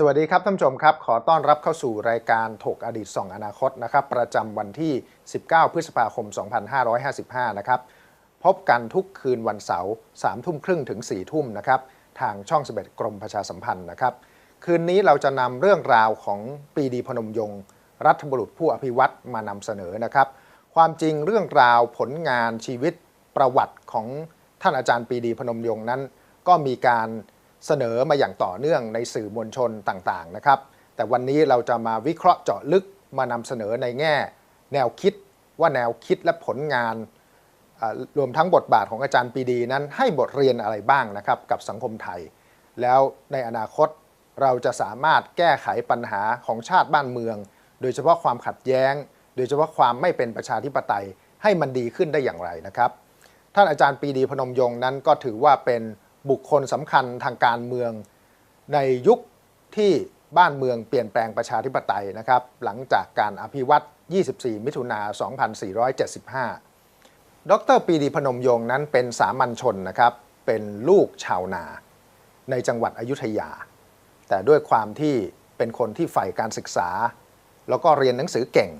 สวัสดีครับท่านผู้ชมครับ ขอต้อนรับเข้าสู่รายการถกอดีตส่องอนาคตนะครับ ประจำวันที่ 19 พฤษภาคม 2555 นะครับ พบกันทุกคืนวันเสาร์3ทุ่มครึ่งถึง 4 ทุ่มนะครับ ทางช่องสเบ็ดกรมประชาสัมพันธ์นะครับ คืนนี้เราจะนำเรื่องราวของปรีดีพนมยงค์รัฐบุรุษผู้อภิวัตมานำเสนอนะครับ ความจริงเรื่องราวผลงานชีวิตประวัติของท่านอาจารย์ปรีดีพนมยงค์นั้น ก็มีการ เสนอมาอย่างต่อเนื่องในสื่อมวลชนต่างๆนะครับ แต่วันนี้เราจะมาวิเคราะห์เจาะลึกมานำเสนอในแง่ แนวคิดว่าแนวคิดและผลงานรวมทั้งบทบาทของอาจารย์ปีดีนั้นให้บทเรียนอะไรบ้างนะครับกับสังคมไทย แล้วในอนาคตเราจะสามารถแก้ไขปัญหาของชาติบ้านเมือง โดยเฉพาะความขัดแย้ง โดยเฉพาะความไม่เป็นประชาธิปไตยให้มันดีขึ้นได้อย่างไรนะครับ ท่านอาจารย์ปีดีพนมยงค์นั้นก็ถือว่าเป็น บุคคลสำคัญทางการเมือง ในยุคที่บ้านเมืองเปลี่ยนแปลงประชาธิปไตยนะครับ หลังจากการอภิวัต24 มิถุนา2475 ดรปีดีพนมยงค์นั้นเป็นสามัญชนนะครับ เป็นลูกชาวนา ในจังหวัดอยุธยา แต่ด้วยความที่เป็นคนที่ใฝ่การศึกษา แล้วก็เรียนหนังสือเก่ง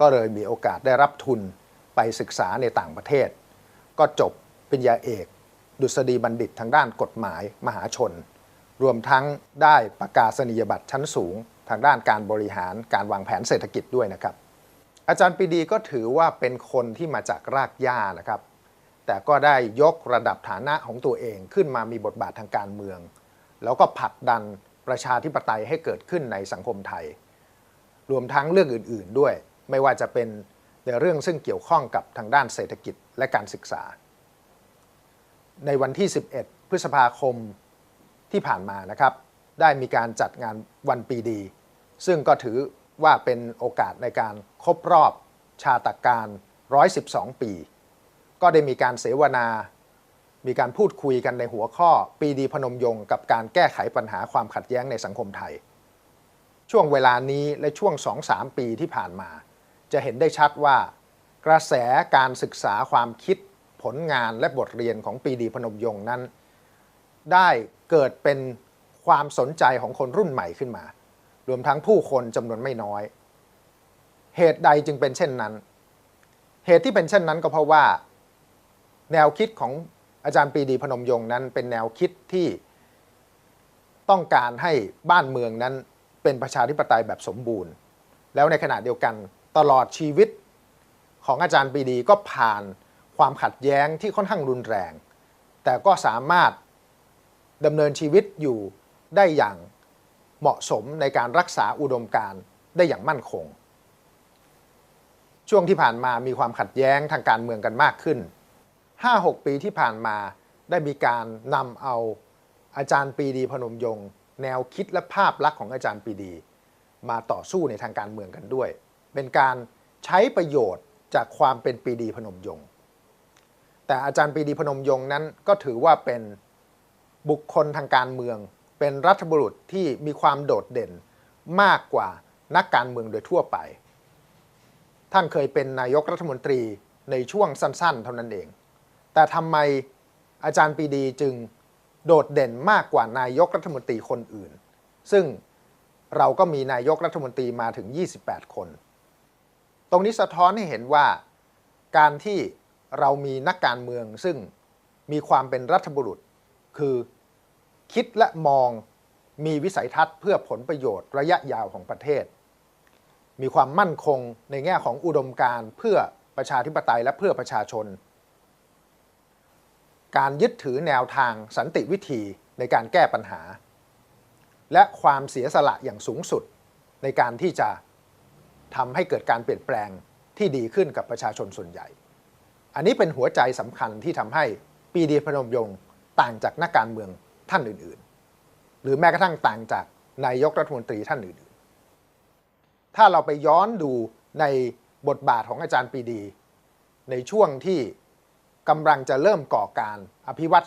ก็เลยมีโอกาสได้รับทุนไปศึกษาในต่างประเทศ ก็จบปริญญาเอก ดุษฎีบัณฑิตทางด้านกฎหมายมหาชน รวมทั้งได้ประกาศนียบัตรชั้นสูง ทางด้านการบริหารการวางแผนเศรษฐกิจด้วยนะครับ อาจารย์ปีดีก็ถือว่าเป็นคนที่มาจากรากหญ้านะครับ แต่ก็ได้ยกระดับฐานะของตัวเองขึ้นมามีบทบาททางการเมือง แล้วก็ผลักดันประชาธิปไตยให้เกิดขึ้นในสังคมไทย รวมทั้งเรื่องอื่น ๆด้วย ไม่ว่าจะเป็นในเรื่องซึ่งเกี่ยวข้องกับทางด้านเศรษฐกิจและการศึกษา ในวันที่ 11 พฤษภาคมที่ผ่านมานะครับ ได้มีการจัดงานวันปีดี ซึ่งก็ถือว่าเป็นโอกาสในการครบรอบชาตการ 112 ปี ก็ได้มีการเสวนา มีการพูดคุยกันในหัวข้อปีดีพนมยงค์กับการแก้ไขปัญหาความขัดแย้งในสังคมไทย ช่วงเวลานี้และช่วง 2-3 ปีที่ผ่านมา จะเห็นได้ชัดว่ากระแสการศึกษาความคิด ผลงานและบทเรียนของปีดีพนมยงค์นั้น ได้เกิดเป็นความสนใจของคนรุ่นใหม่ขึ้นมา รวมทั้งผู้คนจำนวนไม่น้อย เหตุใดจึงเป็นเช่นนั้น เหตุที่เป็นเช่นนั้นก็เพราะว่า แนวคิดของอาจารย์ปีดีพนมยงค์นั้น เป็นแนวคิดที่ต้องการให้บ้านเมืองนั้นเป็นประชาธิปไตยแบบสมบูรณ์ แล้วในขณะเดียวกันตลอดชีวิตของอาจารย์ปีดีก็ผ่าน ความขัดแย้งที่ค่อนข้างรุนแรง แต่ก็สามารถดำเนินชีวิตอยู่ได้อย่างเหมาะสมในการรักษาอุดมการณ์ได้อย่างมั่นคง ช่วงที่ผ่านมามีความขัดแย้งทางการเมืองกันมากขึ้น 5-6 ปีที่ผ่านมาได้มีการนำเอาอาจารย์ปีดีพนมยงค์แนวคิดและภาพลักษณ์ของอาจารย์ปีดี มาต่อสู้ในทางการเมืองกันด้วย เป็นการใช้ประโยชน์จากความเป็นปีดีพนมยงค์ แต่อาจารย์ปรีดีพนมยงค์นั้นก็ถือว่าเป็นบุคคลทางการเมือง เป็นรัฐบุรุษที่มีความโดดเด่นมากกว่านักการเมืองโดยทั่วไป ท่านเคยเป็นนายกรัฐมนตรีในช่วงสั้นๆ เท่านั้นเอง แต่ทำไมอาจารย์ปีดีจึงโดดเด่นมากกว่านายกรัฐมนตรีคนอื่น ซึ่งเราก็มีนายกรัฐมนตรีมาถึง 28 คน ตรงนี้สะท้อนให้เห็นว่าการที่ เรามีนักการเมืองซึ่งมีความเป็นรัฐบุรุษ คือคิดและมองมีวิสัยทัศน์เพื่อผลประโยชน์ระยะยาวของประเทศ มีความมั่นคงในแง่ของอุดมการเพื่อประชาธิปไตยและเพื่อประชาชน การยึดถือแนวทางสันติวิธีในการแก้ปัญหา และความเสียสละอย่างสูงสุดในการที่จะทำให้เกิดการเปลี่ยนแปลงที่ดีขึ้นกับประชาชนส่วนใหญ่ อันนี้เป็นหัวใจสำคัญที่ทำให้ปรีดีพนมยงค์ต่างจากนักการเมืองท่านอื่นๆ หรือแม้กระทั่งต่างจากนายกรัฐมนตรีท่านอื่นๆ ถ้าเราไปย้อนดูในบทบาทของอาจารย์ปีดี ในช่วงที่กำลังจะเริ่มก่อการอภิวัต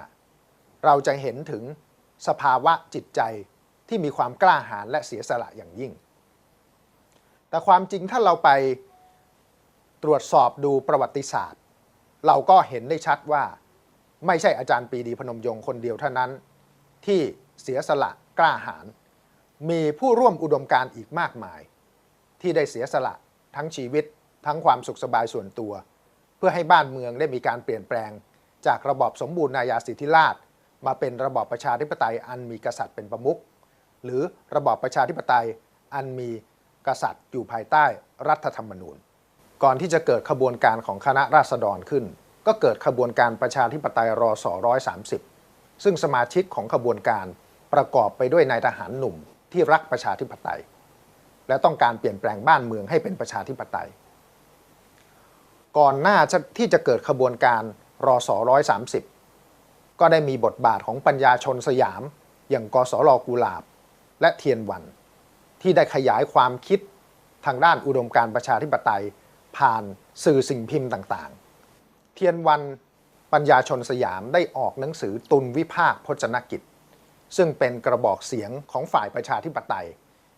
2475 เราจะเห็นถึงสภาวะจิตใจที่มีความกล้าหาญและเสียสละอย่างยิ่ง แต่ความจริงถ้าเราไป ตรวจสอบดูประวัติศาสตร์ เราก็เห็นได้ชัดว่า ไม่ใช่อาจารย์ปีดีพนมยงค์คนเดียวเท่านั้น ที่เสียสละกล้าหาญมีผู้ร่วมอุดมการอีกมากมาย ที่ได้เสียสละทั้งชีวิตทั้งความสุขสบายส่วนตัว เพื่อให้บ้านเมืองได้มีการเปลี่ยนแปลง จากระบอบสมบูรณาญาสิทธิราช มาเป็นระบอบประชาธิปไตยอันมีกษัตริย์เป็นประมุขหรือระบอบประชาธิปไตยอันมีกษัตริย์อยู่ภายใต้รัฐธรรมนูญ ก่อนที่จะเกิดขบวนการของคณะราษฎรขึ้น ก็เกิดขบวนการประชาธิปไตยรอส130ซึ่งสมาชิกของขบวนการประกอบไปด้วยนายทหารหนุ่มที่รักประชาธิปไตย และต้องการเปลี่ยนแปลงบ้านเมืองให้เป็นประชาธิปไตย ก่อนหน้าที่จะเกิดขบวนการรอส130ก็ได้มีบทบาทของปัญญาชนสยาม อย่างกสรกุลาบ และเทียนวัน ที่ได้ขยายความคิดทางด้านอุดมการประชาธิปไตย ผ่านสื่อสิ่งพิมพ์ต่างๆ เทียนวันปัญญาชนสยามได้ออกหนังสือตุนวิภาคพจนกิจ ซึ่งเป็นกระบอกเสียงของฝ่ายประชาธิปไตย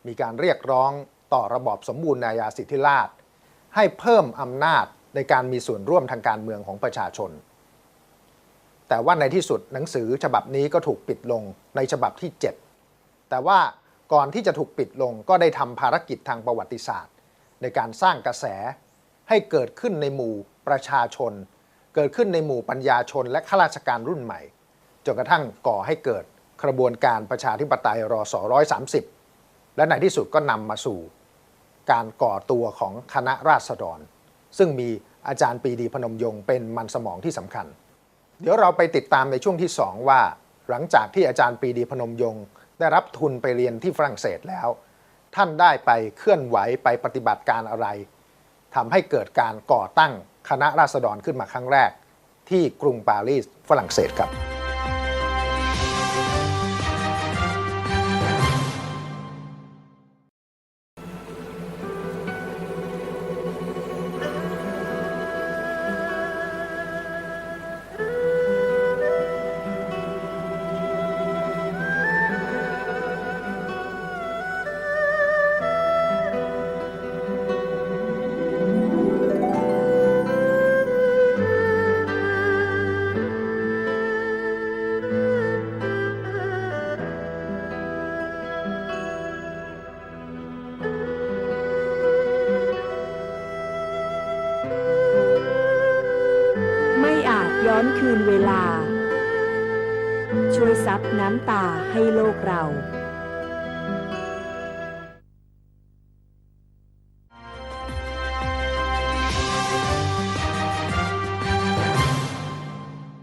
มีการเรียกร้องต่อระบอบสมบูรณาญาสิทธิราชย์ให้เพิ่มอำนาจในการมีส่วนร่วมทางการเมืองของประชาชน แต่ว่าในที่สุดหนังสือฉบับนี้ก็ถูกปิดลงในฉบับที่ 7 แต่ว่าก่อนที่จะถูกปิดลงก็ได้ทำภารกิจทางประวัติศาสตร์ ในการสร้างกระแส ให้เกิดขึ้นในหมู่ประชาชน เกิดขึ้นในหมู่ปัญญาชน และข้าราชการรุ่นใหม่จนกระทั่งก่อให้เกิดกระบวนการประชาธิปไตยรอส130และในที่สุดก็นำมาสู่ การก่อตัวของคณะราษฎร ซึ่งมีอาจารย์ปีดีพนมยงค์เป็นมันสมองที่สำคัญ เดี๋ยวเราไปติดตามในช่วงที่ 2 ว่า หลังจากที่อาจารย์ปีดีพนมยงค์ได้รับทุนไปเรียนที่ฝรั่งเศสแล้ว ท่านได้ไปเคลื่อนไหวไปปฏิบัติการอะไร ทำให้เกิดการก่อตั้งคณะราษฎรขึ้นมาครั้งแรก ที่กรุงปารีสฝรั่งเศสครับ น้ำตาให้โลกเรา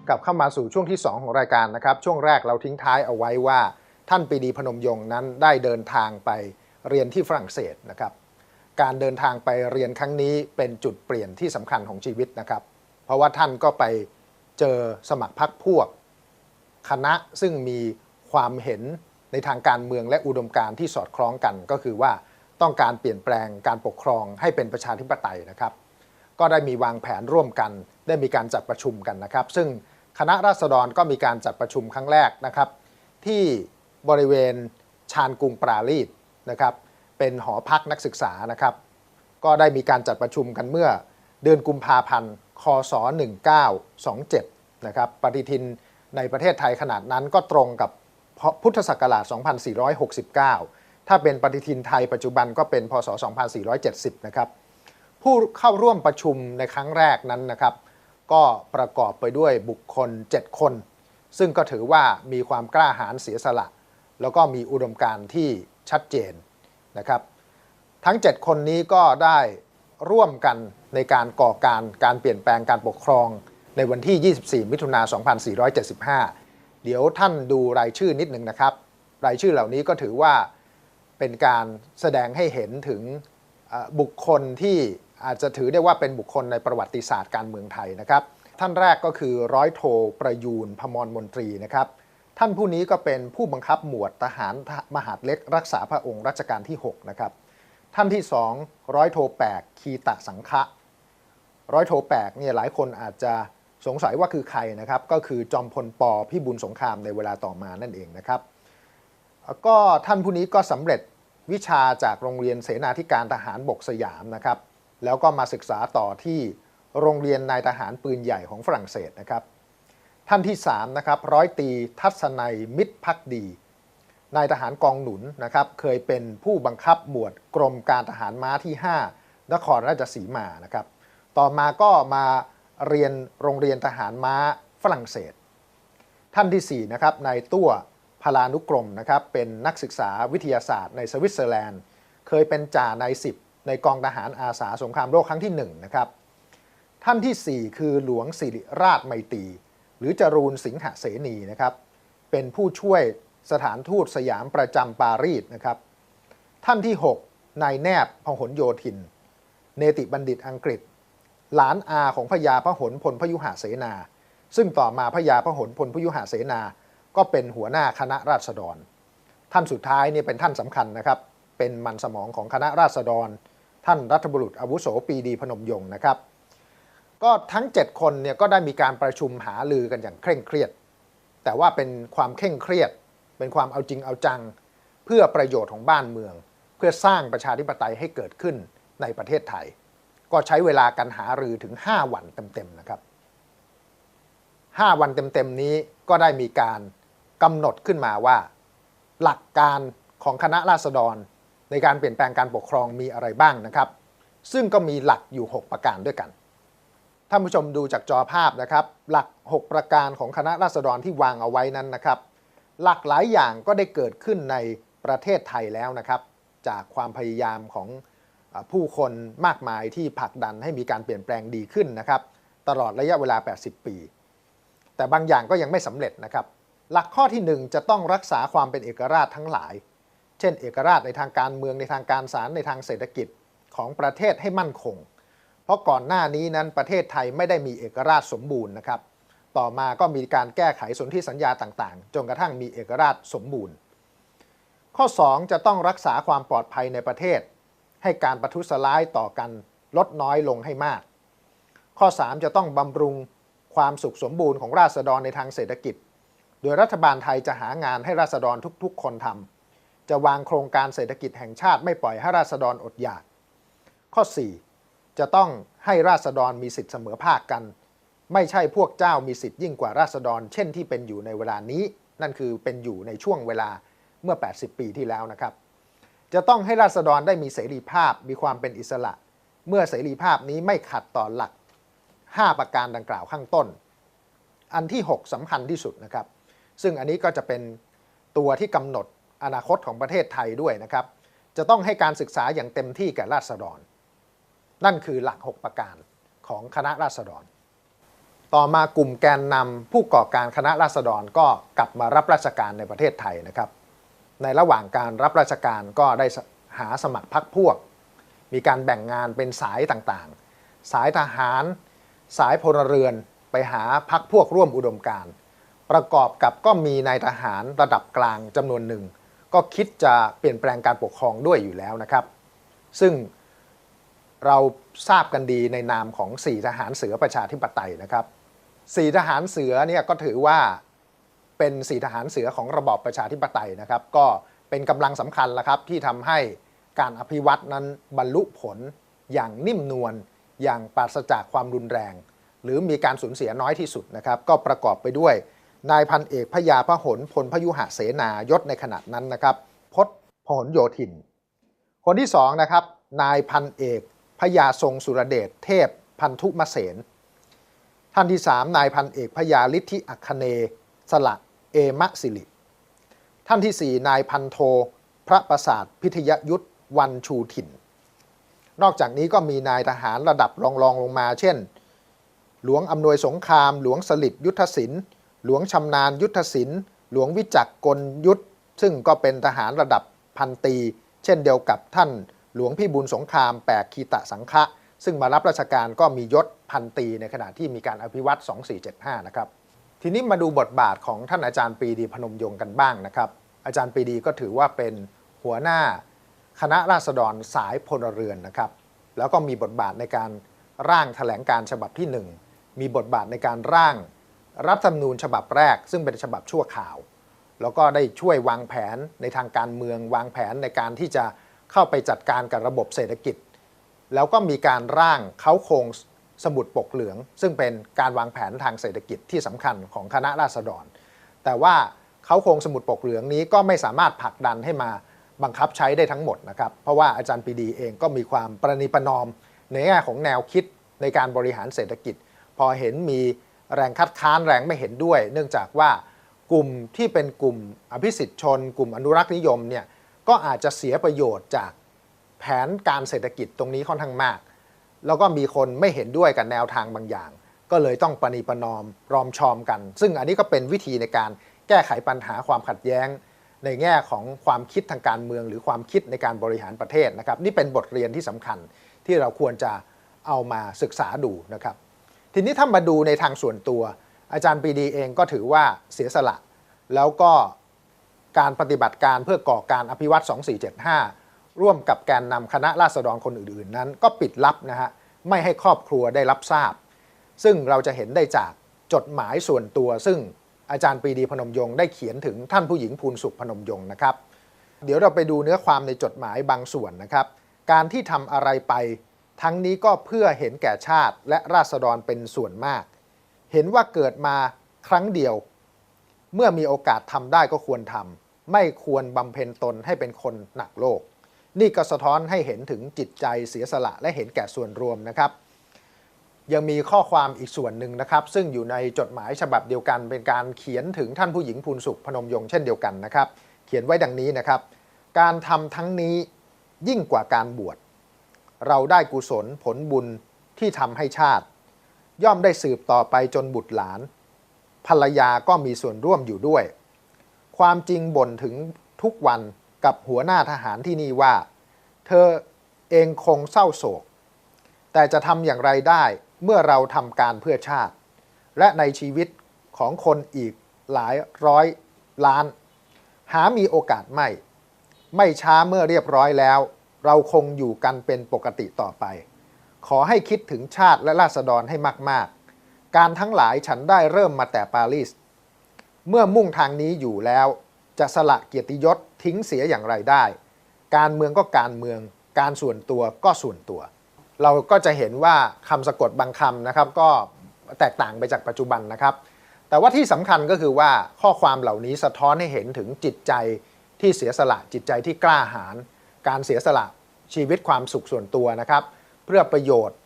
กลับเข้ามาสู่ช่วงที่ 2 ของรายการนะครับ ช่วงแรกเราทิ้งท้ายเอาไว้ว่า ท่านปรีดีพนมยงค์นั้นได้เดินทางไปเรียนที่ฝรั่งเศสนะครับ การเดินทางไปเรียนครั้งนี้เป็นจุดเปลี่ยนที่สำคัญของชีวิตนะครับ เพราะว่าท่านก็ไปเจอสมัครพรรคพวก คณะซึ่งมีความเห็นในทางการเมืองและอุดมการณ์ที่สอดคล้องกัน ก็คือว่าต้องการเปลี่ยนแปลงการปกครองให้เป็นประชาธิปไตยนะครับ ก็ได้มีวางแผนร่วมกัน ได้มีการจัดประชุมกันนะครับ ซึ่งคณะราษฎรก็มีการจัดประชุมครั้งแรกนะครับ ที่บริเวณชานกรุงปราลีสนะครับ เป็นหอพักนักศึกษานะครับ ก็ได้มีการจัดประชุมกันเมื่อเดือนกุมภาพันธ์ คศ 1927 นะครับ ปฏิทิน ในประเทศไทยขนาดนั้นก็ตรงกับพุทธศักราช 2469 ถ้าเป็นปฏิทินไทยปัจจุบันก็เป็นพศ 2470 นะครับ ผู้เข้าร่วมประชุมในครั้งแรกนั้นนะครับ ก็ประกอบไปด้วยบุคคล 7 คน ซึ่งก็ถือว่ามีความกล้าหาญเสียสละ แล้วก็มีอุดมการณ์ที่ชัดเจนนะครับ ทั้ง 7 คนนี้ก็ได้ร่วมกันในการก่อการการเปลี่ยนแปลงการปกครอง ในวันที่ 24 มิถุนา2475 เดี๋ยวท่านดูรายชื่อนิดหนึ่งนะครับ รายชื่อเหล่านี้ก็ถือว่าเป็นการแสดงให้เห็นถึงบุคคลที่อาจจะถือได้ว่าเป็นบุคคลในประวัติศาสตร์การเมืองไทยนะครับ ท่านแรกก็คือร้อยโทประยูนพมรมนตรีนะครับ ท่านผู้นี้ก็เป็นผู้บังคับหมวดทหารมหาดเล็กรักษาพระองค์รัชกาลที่ 6 นะครับ ท่านที่ 2 ร้อยโทแปกคีตะสังฆะร้อยโทแปกเนี่ยหลายคนอาจจะ สงสัยว่าคือใครนะครับก็คือจอมพลปพิบูลสงครามในเวลาต่อมานั่นเองนะครับก็ท่านผู้นี้ก็สำเร็จวิชาจากโรงเรียนเสนาธิการทหารบกสยามนะครับ แล้วก็มาศึกษาต่อที่โรงเรียนนายทหารปืนใหญ่ของฝรั่งเศสนะครับ ท่านที่3นะครับร้อยตีทัศนัยมิตรพักดีนายทหารกองหนุนนะครับ เคยเป็นผู้บังคับหมวดกรมการทหารม้าที่ 5 นครราชสีมานะครับ ต่อมาก็มา เรียนโรงเรียนทหารม้าฝรั่งเศส ท่านที่4นะครับนายตั้วพลานุกรมนะครับเป็นนักศึกษาวิทยาศาสตร์ในสวิตเซอร์แลนด์ เคยเป็นจ่านายสิบในกองทหารอาสาสงครามโลกครั้งที่1นะครับท่านทีสี่4 คือหลวงสิริราชไมตรีหรือจรูนสิงหเสนีนะครับเป็นผู้ช่วยสถานทูตสยามประจำปารีสนะครับท่านที่ 6นายแนบพหลโยธิน เนติบัณฑิตอังกฤษ หลานอาของพญาพหลพลพยุหเสนา ซึ่งต่อมาพญาพหลพลพยุหเสนา ก็เป็นหัวหน้าคณะราษฎร ท่านสุดท้ายนี่เป็นท่านสำคัญนะครับ เป็นมันสมองของคณะราษฎร ท่านรัฐบุรุษอาวุโสปีดีพนมยงค์นะครับ ก็ทั้ง 7 คนเนี่ยก็ได้มีการประชุมหาลือกันอย่างเคร่งเครียด แต่ว่าเป็นความเคร่งเครียด เป็นความเอาจริงเอาจัง เพื่อประโยชน์ของบ้านเมือง เพื่อสร้างประชาธิปไตยให้เกิดขึ้นในประเทศไทย ก็ใช้เวลากันหารือถึง 5 วันเต็มๆนะครับ5วันเต็มๆนี้ก็ได้มีการกำหนดขึ้นมาว่า หลักการของคณะราษฎร ในการเปลี่ยนแปลงการปกครองมีอะไรบ้างนะครับ ซึ่งก็มีหลักอยู่ 6 ประการด้วยกันท่านผู้ชมดูจากจอภาพนะครับ หลัก 6 ประการของคณะราษฎรที่วางเอาไว้นั้นนะครับ หลักหลายอย่างก็ได้เกิดขึ้นในประเทศไทยแล้วนะครับ จากความพยายามของ ผู้คนมากมายที่ผลักดันให้มีการเปลี่ยนแปลงดีขึ้นนะครับ ตลอดระยะเวลา 80 ปี แต่บางอย่างก็ยังไม่สำเร็จนะครับ หลักข้อที่หนึ่งจะต้องรักษาความเป็นเอกราชทั้งหลาย เช่น เอกราชในทางการเมืองในทางการศาลในทางเศรษฐกิจของประเทศให้มั่นคง เพราะก่อนหน้านี้นั้นประเทศไทยไม่ได้มีเอกราชสมบูรณ์นะครับ ต่อมาก็มีการแก้ไขสนธิสัญญาต่างๆ จนกระทั่งมีเอกราชสมบูรณ์ ข้อ 2 จะต้องรักษาความปลอดภัยในประเทศ ให้การประทุษร้ายต่อกันลดน้อยลงให้มาก ข้อ 3 จะต้องบำรุงความสุขสมบูรณ์ของราษฎรในทางเศรษฐกิจ โดยรัฐบาลไทยจะหางานให้ราษฎรทุกๆ คนทำจะวางโครงการเศรษฐกิจแห่งชาติไม่ปล่อยให้ราษฎรอดอยาก ข้อ 4 จะต้องให้ราษฎรมีสิทธิเสมอภาคกัน ไม่ใช่พวกเจ้ามีสิทธิ์ยิ่งกว่าราษฎร เช่นที่เป็นอยู่ในเวลานี้ นั่นคือเป็นอยู่ในช่วงเวลาเมื่อ 80 ปีที่แล้วนะครับ จะต้องให้ราษฎรได้มีเสรีภาพมีความเป็นอิสระ เมื่อเสรีภาพนี้ไม่ขัดต่อหลัก 5 ประการดังกล่าวข้างต้น อันที่ 6สำคัญที่สุดนะครับ ซึ่งอันนี้ก็จะเป็นตัวที่กำหนดอนาคตของประเทศไทยด้วยนะครับ จะต้องให้การศึกษาอย่างเต็มที่แก่ราษฎร นั่นคือหลัก 6 ประการของคณะราษฎร ต่อมากลุ่มแกนนำผู้ก่อการคณะราษฎรก็กลับมารับราชการในประเทศไทยนะครับ ในระหว่างการรับราชการก็ได้หาสมัครพรรคพวก มีการแบ่งงานเป็นสายต่างๆ สายทหาร สายพลเรือนไปหาพรรคพวกร่วมอุดมการ ประกอบกับก็มีนายทหารระดับกลางจำนวนหนึ่ง ก็คิดจะเปลี่ยนแปลงการปกครองด้วยอยู่แล้วนะครับ ซึ่งเราทราบกันดีในนามของ 4 ทหารเสือประชาธิปไตยนะครับ 4 ทหารเสือเนี่ยก็ถือว่า เป็น4ทหารเสือของระบอบประชาธิปไตยนะครับ ก็เป็นกำลังสำคัญล้วครับที่ทำให้การอภิวัตนั้นบรรลุผลอย่างนิ่มนวลอย่างปราศจากความรุนแรง หรือมีการสูญเสียน้อยที่สุดนะครับ ก็ประกอบไปด้วย นายพันเอกพยาพหลพลพยุหะเสนายศในขณะนั้นนะครับพศพหลโยธิน คนที่สองนะครับนายพันเอกพยาทรงสุรเดชเทพพันธุมเสนท่านที่สามนายพันเอกพยาลิทธิอัคคเนสละ เอมะสิริท่านที่สี่นายพันโท พระประสาทพิทยยุทธวันชูถิ่น นอกจากนี้ก็มีนายทหารระดับรองรองลงมา เช่น หลวงอำนวยสงคราม หลวงสลิดยุทธศิลป์หลวงชำนาญยุทธศิลป์หลวงวิจักกลยุทธซึ่งก็เป็นทหารระดับพันตรีเช่นเดียวกับท่านหลวงพี่บุญสงครามแปกคีตะสังฆะซึ่งมารับราชการก็มียศพันตรีในขณะที่มีการอภิวัต2475 นะครับ ทีนี้มาดูบทบาทของท่านอาจารย์ปรีดีพนมยงค์กันบ้างนะครับ อาจารย์ปรีดีก็ถือว่าเป็นหัวหน้าคณะราษฎรสายพลเรือนนะครับ แล้วก็มีบทบาทในการร่างแถลงการฉบับที่ 1 มีบทบาทในการร่างรัฐธรรมนูญฉบับแรก ซึ่งเป็นฉบับชั่วข่าว แล้วก็ได้ช่วยวางแผนในทางการเมืองวางแผนในการที่จะเข้าไปจัดการกับระบบเศรษฐกิจ แล้วก็มีการร่างเขาโครง สมุดปกเหลือง ซึ่งเป็นการวางแผนทางเศรษฐกิจที่สำคัญของคณะราษฎร แต่ว่าเขาคงสมุดปกเหลืองนี้ก็ไม่สามารถผลักดันให้มาบังคับใช้ได้ทั้งหมดนะครับ เพราะว่าอาจารย์ปีดีเองก็มีความประนีประนอม ในแง่ของแนวคิดในการบริหารเศรษฐกิจ พอเห็นมีแรงคัดค้านแรงไม่เห็นด้วย เนื่องจากว่ากลุ่มที่เป็นกลุ่มอภิสิทธิชน กลุ่มอนุรักษ์นิยมเนี่ยก็อาจจะเสียประโยชน์จากแผนการเศรษฐกิจตรงนี้ค่อนข้างมาก แล้วก็มีคนไม่เห็นด้วยกับแนวทางบางอย่าง ก็เลยต้องประนีประนอมรอมชอมกัน ซึ่งอันนี้ก็เป็นวิธีในการแก้ไขปัญหาความขัดแย้ง ในแง่ของความคิดทางการเมือง หรือความคิดในการบริหารประเทศนะครับ นี่เป็นบทเรียนที่สำคัญที่เราควรจะเอามาศึกษาดูนะครับ ทีนี้ถ้ามาดูในทางส่วนตัว อาจารย์ปรีดีเองก็ถือว่าเสียสละ แล้วก็การปฏิบัติการเพื่อก่อการอภิวัต2475 ร่วมกับแกนนำคณะราษฎรคนอื่นๆ นั้น ก็ปิดลับนะฮะไม่ให้ครอบครัวได้รับทราบ ซึ่งเราจะเห็นได้จากจดหมายส่วนตัว ซึ่งอาจารย์ปรีดีพนมยงค์ได้เขียนถึงท่านผู้หญิงภูลสุขพนมยงค์นะครับ เดี๋ยวเราไปดูเนื้อความในจดหมายบางส่วนนะครับ การที่ทำอะไรไป ทั้งนี้ก็เพื่อเห็นแก่ชาติและราษฎรเป็นส่วนมาก เห็นว่าเกิดมาครั้งเดียว เมื่อมีโอกาสทำได้ก็ควรทำไม่ควรบำเพ็ญตนให้เป็นคนหนักโลก นี่ก็สะท้อนให้เห็นถึงจิตใจเสียสละและเห็นแก่ส่วนรวมนะครับยังมีข้อความอีกส่วนหนึ่งนะครับ ซึ่งอยู่ในจดหมายฉบับเดียวกัน เป็นการเขียนถึงท่านผู้หญิงภูลสุขพนมยงค์เช่นเดียวกันนะครับ เขียนไว้ดังนี้นะครับ การทำทั้งนี้ยิ่งกว่าการบวชเราได้กุศลผลบุญที่ทำให้ชาติ ย่อมได้สืบต่อไปจนบุตรหลาน ภรรยาก็มีส่วนร่วมอยู่ด้วย ความจริงบ่นถึงทุกวัน กับหัวหน้าทหารที่นี่ว่า เธอเองคงเศร้าโศก แต่จะทำอย่างไรได้เมื่อเราทำการเพื่อชาติ และในชีวิตของคนอีกหลายร้อยล้าน หามีโอกาสไม่ ไม่ช้าเมื่อเรียบร้อยแล้ว เราคงอยู่กันเป็นปกติต่อไป ขอให้คิดถึงชาติและราษฎรให้มาก ๆ การทั้งหลายฉันได้เริ่มมาแต่ปารีส เมื่อมุ่งทางนี้อยู่แล้ว จะสละเกียรติยศทิ้งเสียอย่างไรได้ การเมืองก็การเมือง การส่วนตัวก็ส่วนตัว เราก็จะเห็นว่าคำสะกดบางคำนะครับก็แตกต่างไปจากปัจจุบันนะครับ แต่ว่าที่สำคัญก็คือว่าข้อความเหล่านี้สะท้อนให้เห็นถึงจิตใจที่เสียสละจิตใจที่กล้าหาญการเสียสละชีวิตความสุขส่วนตัวนะครับ เพื่อประโยชน์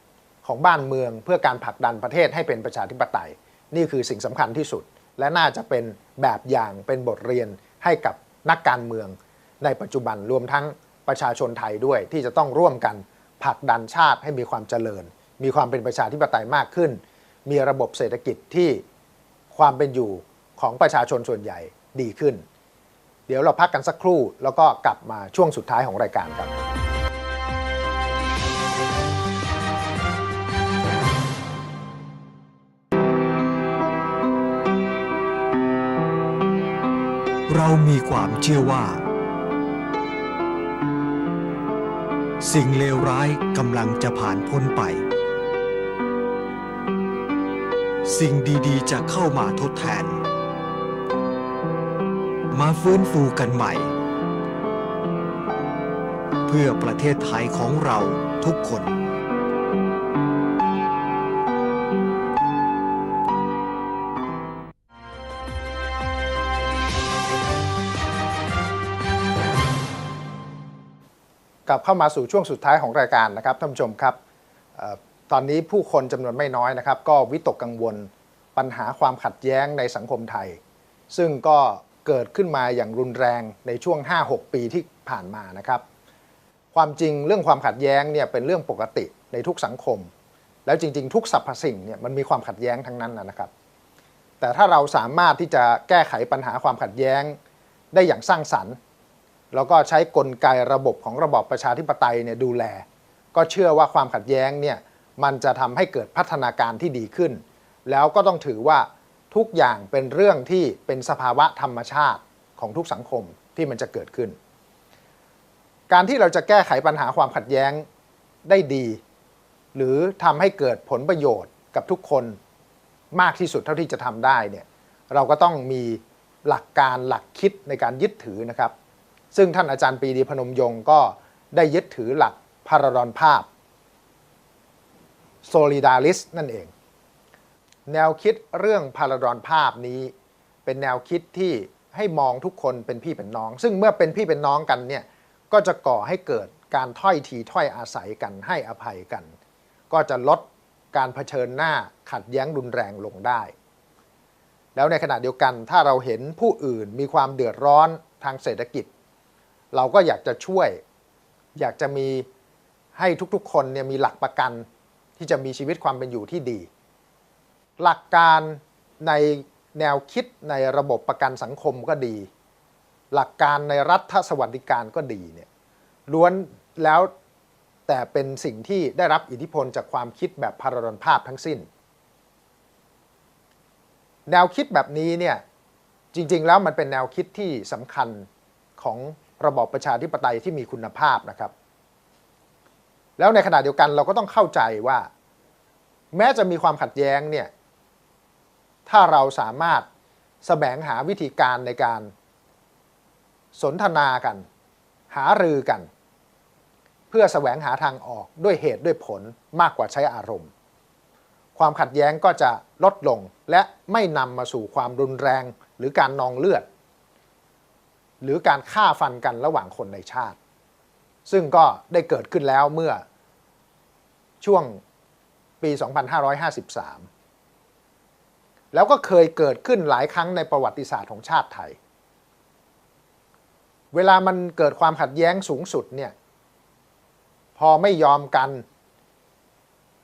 ของบ้านเมืองเพื่อการผลักดันประเทศให้เป็นประชาธิปไตย นี่คือสิ่งสำคัญที่สุด และน่าจะเป็นแบบอย่างเป็นบทเรียน ให้กับนักการเมือง ในปัจจุบันรวมทั้งประชาชนไทยด้วยที่จะต้องร่วมกันผลักดันชาติให้มีความเจริญ มีความเป็นประชาธิปไตยมากขึ้น มีระบบเศรษฐกิจที่ความเป็นอยู่ของประชาชนส่วนใหญ่ดีขึ้น เดี๋ยวเราพักกันสักครู่ แล้วก็กลับมาช่วงสุดท้ายของรายการครับ เรามีความเชื่อว่า สิ่งเลวร้ายกำลังจะผ่านพ้นไป สิ่งดีๆจะเข้ามาทดแทน มาฟื้นฟูกันใหม่ เพื่อประเทศไทยของเราทุกคน กลับเข้ามาสู่ช่วงสุดท้ายของรายการนะครับท่านผู้ชมครับออตอนนี้ผู้คนจำนวนไม่น้อยนะครับ ก็วิตกกังวลปัญหาความขัดแย้งในสังคมไทย ซึ่งก็เกิดขึ้นมาอย่างรุนแรงในช่วง 5-6 ปีที่ผ่านมานะครับ ความจริงเรื่องความขัดแย้งเนี่ยเป็นเรื่องปกติในทุกสังคม แล้วจริง ๆ ทุกสรรพสิ่งเนี่ยมันมีความขัดแย้งทั้งนั้นนะครับ แต่ถ้าเราสามารถที่จะแก้ไขปัญหาความขัดแย้งได้อย่างสร้างสรรค์ แล้วก็ใช้กลไกระบบของระบอบประชาธิปไตยเนี่ยดูแล ก็เชื่อว่าความขัดแย้งเนี่ยมันจะทำให้เกิดพัฒนาการที่ดีขึ้น แล้วก็ต้องถือว่าทุกอย่างเป็นเรื่องที่เป็นสภาวะธรรมชาติของทุกสังคมที่มันจะเกิดขึ้น การที่เราจะแก้ไขปัญหาความขัดแย้งได้ดี หรือทำให้เกิดผลประโยชน์กับทุกคนมากที่สุดเท่าที่จะทำได้เนี่ยเราก็ต้องมีหลักการหลักคิดในการยึดถือนะครับ ซึ่งท่านอาจารย์ปีดีพนมยงก็ได้ยึดถือหลักพาราดอนภาพ solidaris นั่นเอง แนวคิดเรื่องพาราดอนภาพนี้ เป็นแนวคิดที่ให้มองทุกคนเป็นพี่เป็นน้อง ซึ่งเมื่อเป็นพี่เป็นน้องกันเนี่ยก็จะก่อให้เกิดการถ้อยทีถ้อยอาศัยกันให้อภัยกัน ก็จะลดการเผชิญหน้าขัดแย้งรุนแรงลงได้ แล้วในขณะเดียวกันถ้าเราเห็นผู้อื่นมีความเดือดร้อนทางเศรษฐกิจ เราก็อยากจะช่วย อยากจะมีให้ทุกๆ คนเนี่ยมีหลักประกันที่จะมีชีวิตความเป็นอยู่ที่ดี หลักการในแนวคิดในระบบประกันสังคมก็ดี หลักการในรัฐสวัสดิการก็ดีเนี่ยล้วนแล้วแต่เป็นสิ่งที่ได้รับอิทธิพลจากความคิดแบบพารดนภาพทั้งสิ้น แนวคิดแบบนี้เนี่ยจริงๆแล้วมันเป็นแนวคิดที่สำคัญของ ระบอบประชาธิปไตยที่มีคุณภาพนะครับ แล้วในขณะเดียวกันเราก็ต้องเข้าใจว่า แม้จะมีความขัดแย้งเนี่ยถ้าเราสามารถแสวงหาวิธีการในการสนทนากัน หารือกัน เพื่อแสวงหาทางออกด้วยเหตุด้วยผลมากกว่าใช้อารมณ์ ความขัดแย้งก็จะลดลงและไม่นำมาสู่ความรุนแรงหรือการนองเลือด หรือการฆ่าฟันกันระหว่างคนในชาติ ซึ่งก็ได้เกิดขึ้นแล้วเมื่อช่วงปี 2553 แล้วก็เคยเกิดขึ้นหลายครั้งในประวัติศาสตร์ของชาติไทย เวลามันเกิดความขัดแย้งสูงสุดเนี่ยพอไม่ยอมกัน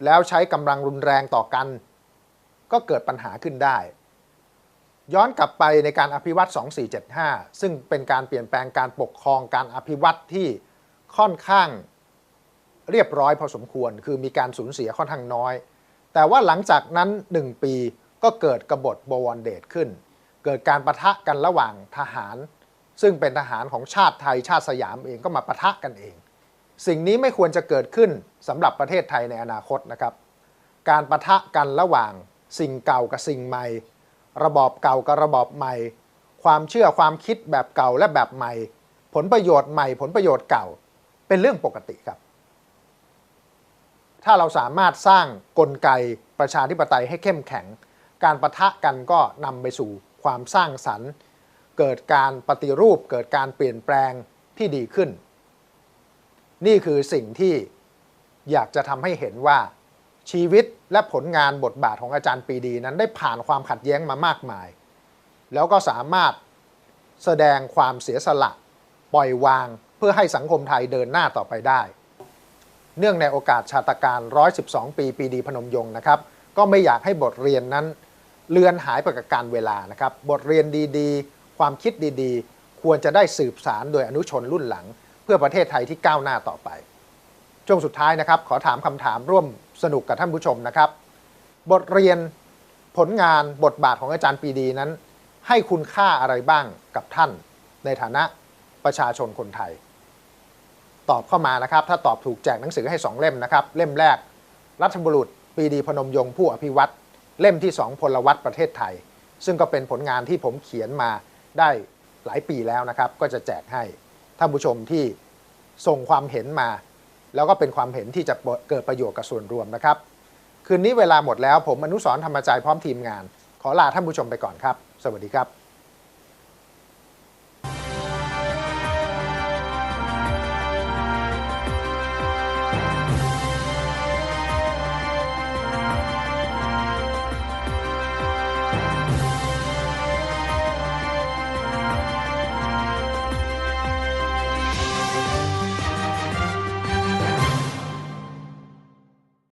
แล้วใช้กำลังรุนแรงต่อกัน ก็เกิดปัญหาขึ้นได้ ย้อนกลับไปในการอภิวัต2475 ซึ่งเป็นการเปลี่ยนแปลงการปกครองการอภิวัตที่ค่อนข้างเรียบร้อยพอสมควร คือมีการสูญเสียค่อนข้างน้อย แต่ว่าหลังจากนั้น 1 ปีก็เกิดกบฏบวรเดชขึ้น เกิดการประทะกันระหว่างทหาร ซึ่งเป็นทหารของชาติไทยชาติสยามเองก็มาประทะกันเอง สิ่งนี้ไม่ควรจะเกิดขึ้นสำหรับประเทศไทยในอนาคตนะครับ การประทะกันระหว่างสิ่งเก่ากับสิ่งใหม่ ระบอบเก่ากับระบอบใหม่ ความเชื่อความคิดแบบเก่าและแบบใหม่ ผลประโยชน์ใหม่ ผลประโยชน์เก่า เป็นเรื่องปกติครับ ถ้าเราสามารถสร้างกลไกประชาธิปไตยให้เข้มแข็ง การประทะกันก็นำไปสู่ความสร้างสรรค์ เกิดการปฏิรูป เกิดการเปลี่ยนแปลงที่ดีขึ้น นี่คือสิ่งที่อยากจะทำให้เห็นว่า ชีวิตและผลงานบทบาทของอาจารย์ปีดีนั้นได้ผ่านความขัดแย้งมามากมาย แล้วก็สามารถแสดงความเสียสละ ปล่อยวางเพื่อให้สังคมไทยเดินหน้าต่อไปได้ เนื่องในโอกาสชาตการ 112 ปีปีดีพนมยงค์นะครับ ก็ไม่อยากให้บทเรียนนั้น เลือนหายไปกับการเวลานะครับ บทเรียนดีๆ ความคิดดีๆ ควรจะได้สืบสารโดยอนุชนรุ่นหลัง เพื่อประเทศไทยที่ก้าวหน้าต่อไปช่วงสุดท้ายนะครับ ขอถามคำถามร่วม สนุกกับท่านผู้ชมนะครับ บทเรียนผลงานบทบาทของอาจารย์ปีดีนั้น ให้คุณค่าอะไรบ้างกับท่าน ในฐานะประชาชนคนไทย ตอบเข้ามานะครับ ถ้าตอบถูกแจกหนังสือให้ 2 เล่มนะครับ เล่มแรก รัฐบุรุษปีดีพนมยงค์ผู้อภิวัตรเล่มที่ 2 พลวัตประเทศไทย ซึ่งก็เป็นผลงานที่ผมเขียนมาได้หลายปีแล้วนะครับ ก็จะแจกให้ท่านผู้ชมที่ส่งความเห็นมา แล้วก็เป็นความเห็นที่จะเกิดประโยชน์กับส่วนรวมนะครับ คืนนี้เวลาหมดแล้วผมอนุสรธรรมาจพร้อมทีมงาน ขอลาท่านผู้ชมไปก่อนครับ สวัสดีครับ